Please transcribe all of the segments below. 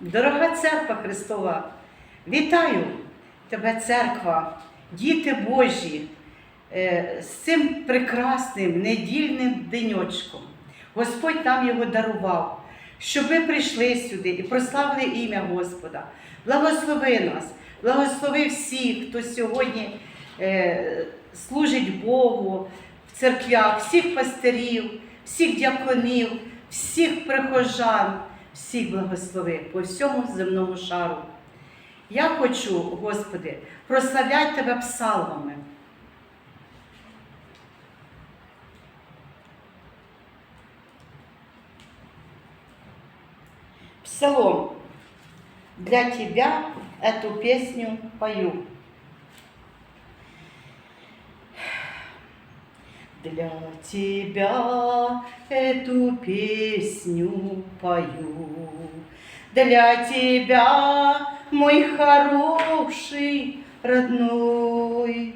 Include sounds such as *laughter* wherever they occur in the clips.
Дорога церква Христова, вітаю тебе, церква, діти Божі, е, з цим прекрасним недільним деньочком. Господь нам його дарував, щоб ми прийшли сюди і прославили ім'я Господа. Благослови нас, благослови всіх, хто сьогодні е, служить Богу в церквях, всіх пастирів, всіх дяконів, всіх прихожан, всіх благослови по всьому земному шару. Я хочу, Господи, прославляти Тебе псалмами. Псалом. Для Тебя эту песню пою. Для тебя эту песню пою, Для тебя, мой хороший родной,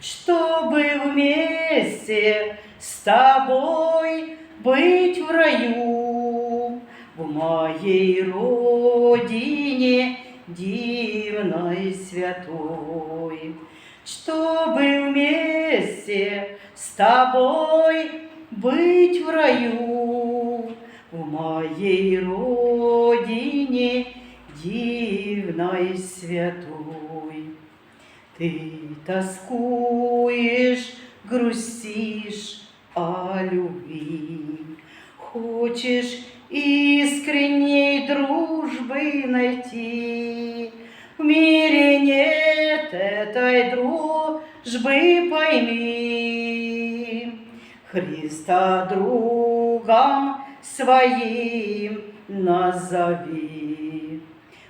Чтобы вместе с тобой быть в раю, В моей родине дивной святой чтобы вместе тобой быть в раю, в моей родине дивной святой. Ты тоскуешь, грустишь о любви, хочешь искренней дружбы найти. В мире нет этой дружбы, пойми. Христа другом своим назови.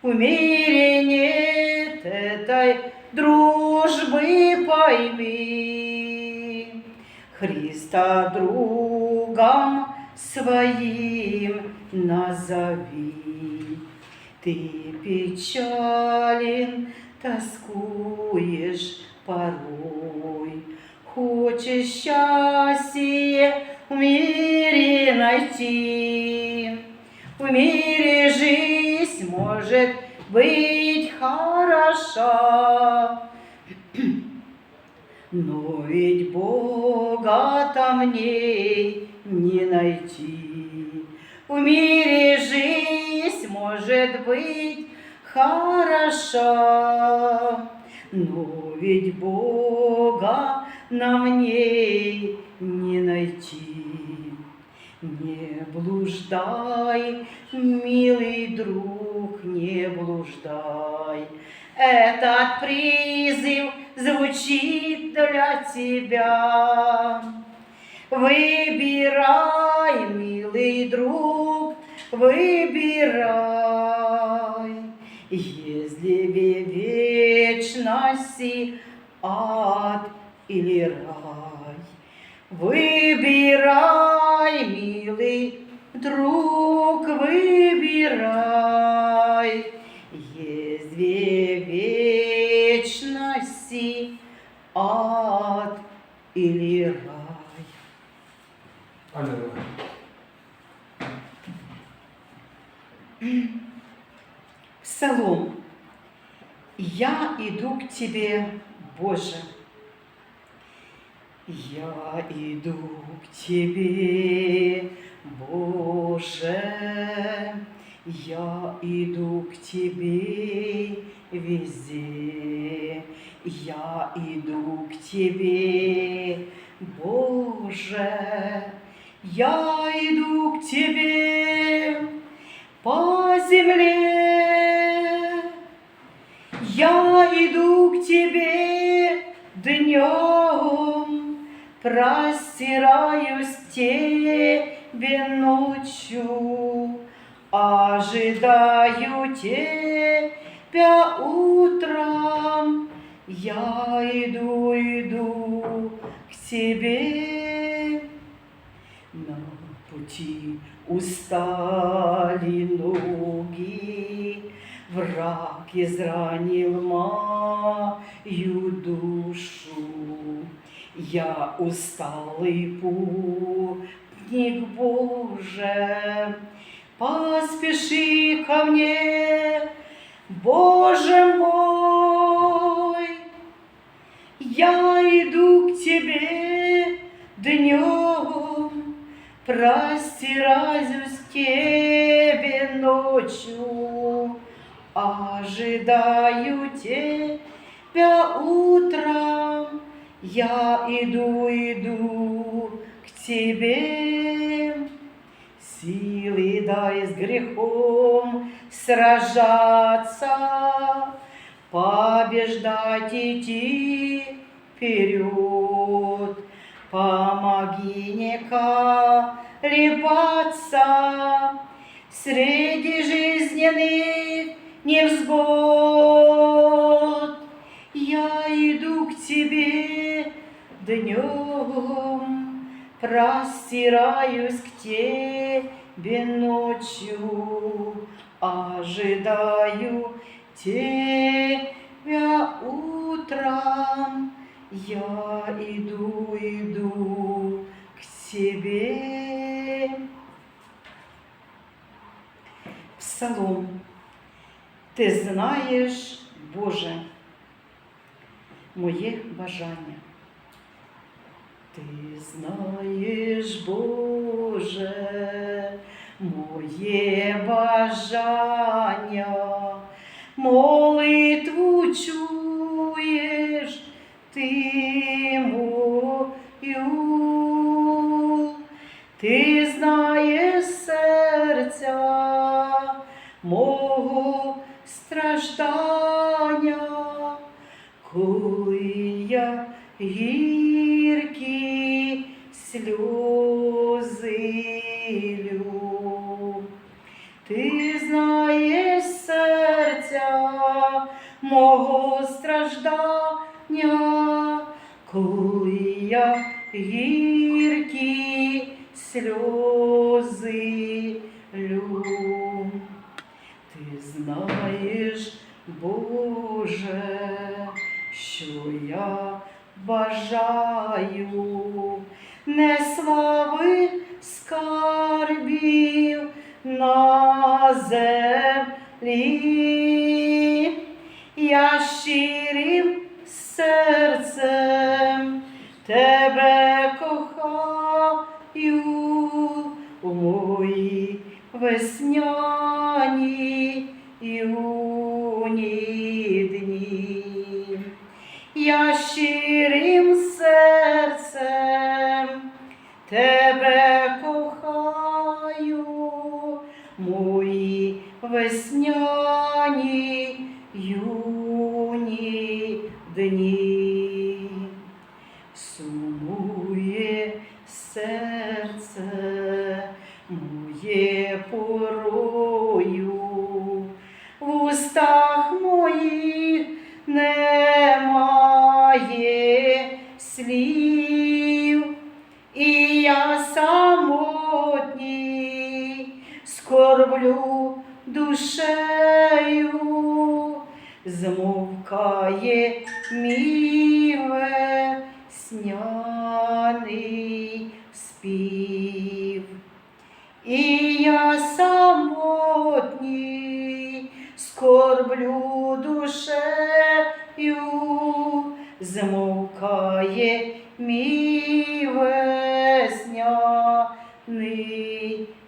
В мире нет этой дружбы, пойми. Христа другом своим назови. Ты печален, тоскуешь порой, Хочешь счастье в мире найти. В мире жизнь может быть хороша, *clears throat* но ведь Бога там ней не найти. В мире жизнь может быть хороша, но ведь Бога нам в ней не найти. Не блуждай, милый друг, не блуждай. Этот призыв звучит для тебя. Выбирай, милый друг, выбирай. Если в вечности ад или рай, Выбирай, милый друг, выбирай. Есть две вечности, ад или рай. Аллилуйя. Псалом. Я иду к тебе, Боже. Я иду к тебе, Боже. Я иду к тебе везде. Я иду к тебе, Боже. Я иду к тебе по земле. Я иду к тебе днем, простираюсь тебе ночью, ожидаю тебя утром. Я иду, иду к тебе. На пути устали ноги, Враг изранил мою душу. Я усталый путник Боже, поспеши ко мне, Боже мой. Я иду к тебе днем, простираюсь к тебе ночью, ожидаю тебя утром. Я иду, иду к тебе, силы дай с грехом сражаться, побеждать идти вперед. Помоги не колебаться среди жизненных невзгод. Днем, простираюсь к тебе ночью, ожидаю тебя утром. Я иду, иду к тебе. Псалом. Ти знаєш, Боже, моє бажання. Ти знаєш, Боже, моє бажання, молитву чуєш ти мою, ти знаєш серця мого страждання, мого страждання, коли я гіркі сльози лю. Ти знаєш, Боже, що я бажаю не слави скарбів на землі, я щирим серцем тебе кохаю у мої юні дні. Змовкає мій весняний спів. І я самотній скорблю душею, змовкає мій весняний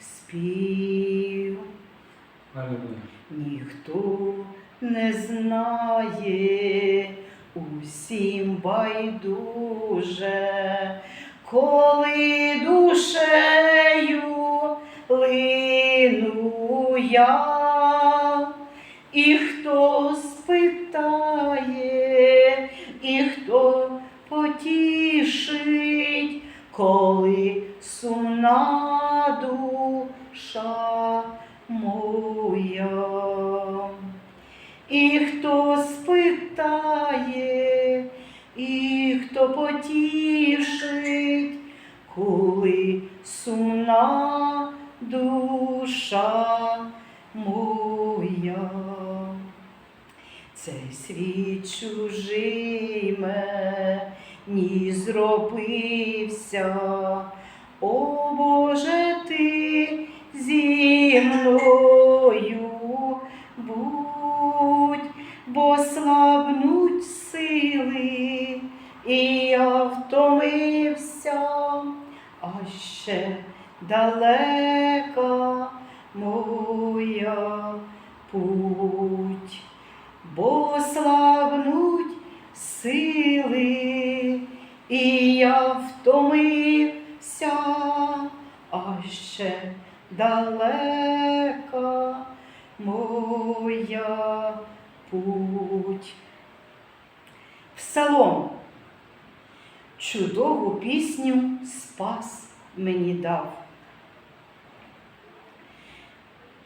спів. Ніхто не знає, усім байдуже, коли душею лину я, і хто спитає, і хто потішить, коли сумна душа моя. І хто спитає, і хто потішить, коли сумна душа моя. Цей світ чужий мені зробився, о Боже, ти зі мною бо слабнуть сили, і я втомився, а ще далека моя путь, бо слабнуть сили, і я втомився, а ще далека моя путь. Псалом. Чудову пісню спас мені дав.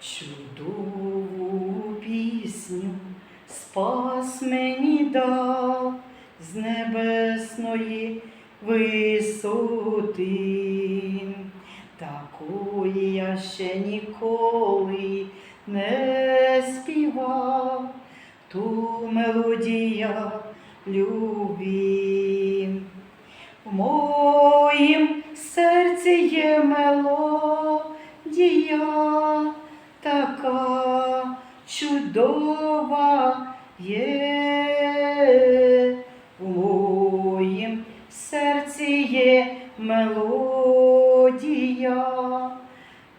Чудову пісню спас мені дав з небесної висоти. Такої я ще ніколи не співав, ту мелодія любі. В моїм серці є мелодія, така чудова є. В моїм серці є мелодія,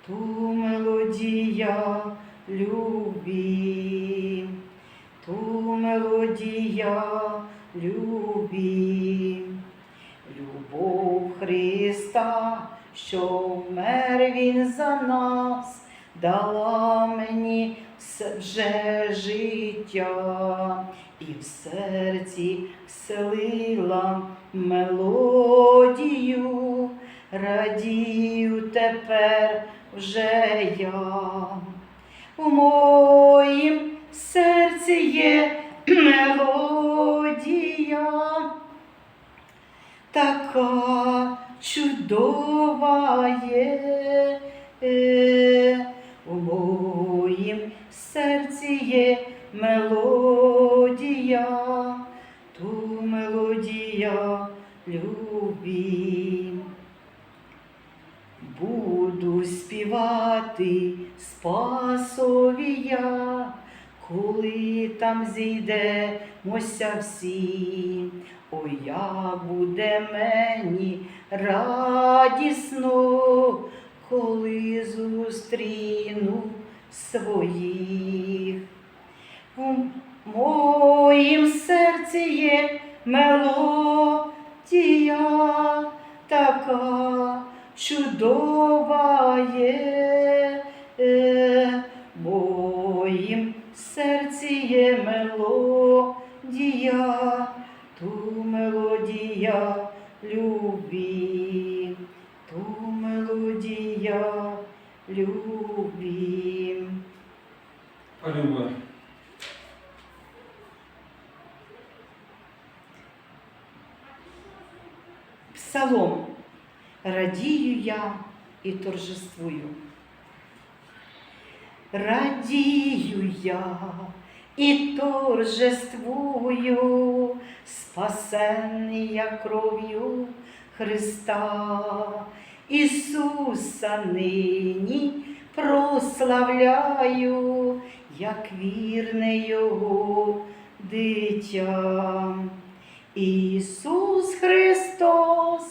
ту мелодія любі, ту мелодія любі. Любов Христа, що вмер Він за нас, дала мені вже життя, і в серці вселила мелодію, радію тепер вже я. У моїм серці є мелодія така чудова є. У моїм серці є мелодія, ту мелодія любі. Буду співати спасові я, коли там зійдемося всі. Ой, як буде мені радісно, коли зустріну своїх. У моїм серці є мелодія така чудова є. Мелодія, ту мелодія любі, ту мелодія любі. Аллилуйя. Псалом. Радію я і торжествую. Радію я і торжествую, спасенний я кров'ю Христа, Ісуса нині прославляю, як вірне Його дитя. Ісус Христос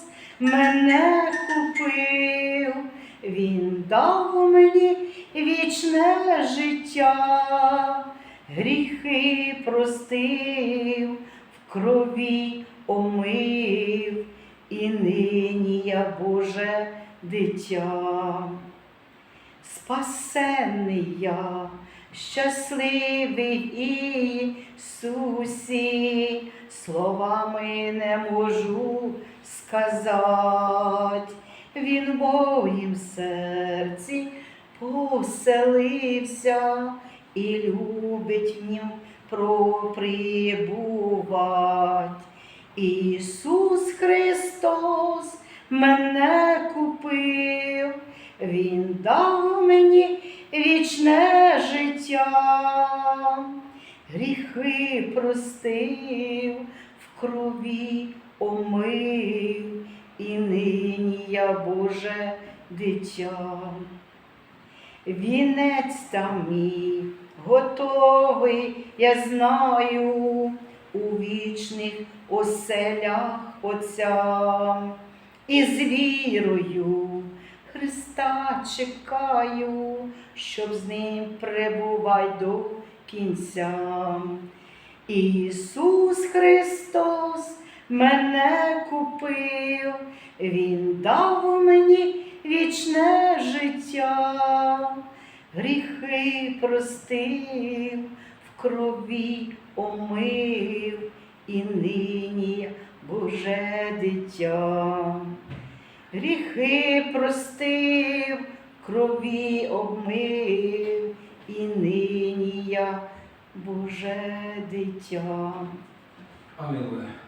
мене купив, Він дав мені вічне життя, гріхи простив, в крові омив, і нині я Боже дитя. Спасенний я, щасливий Ісусі, словами не можу сказати. Він в моїм серці поселився і любить в нім проприбувати. Ісус Христос мене купив, Він дав мені вічне життя, гріхи простив, в крові омив, і нині я Боже дитя. Вінець там мій готовий, я знаю, у вічних оселях Отця. І з вірою Христа чекаю, щоб з ним перебувай до кінця. Ісус Христос мене купив, Він дав мені вічне життя, гріхи простив, в крові омив, і нині Боже дитя. Гріхи простив, крові обмив, і нині я Боже дитя. Аллилуйя.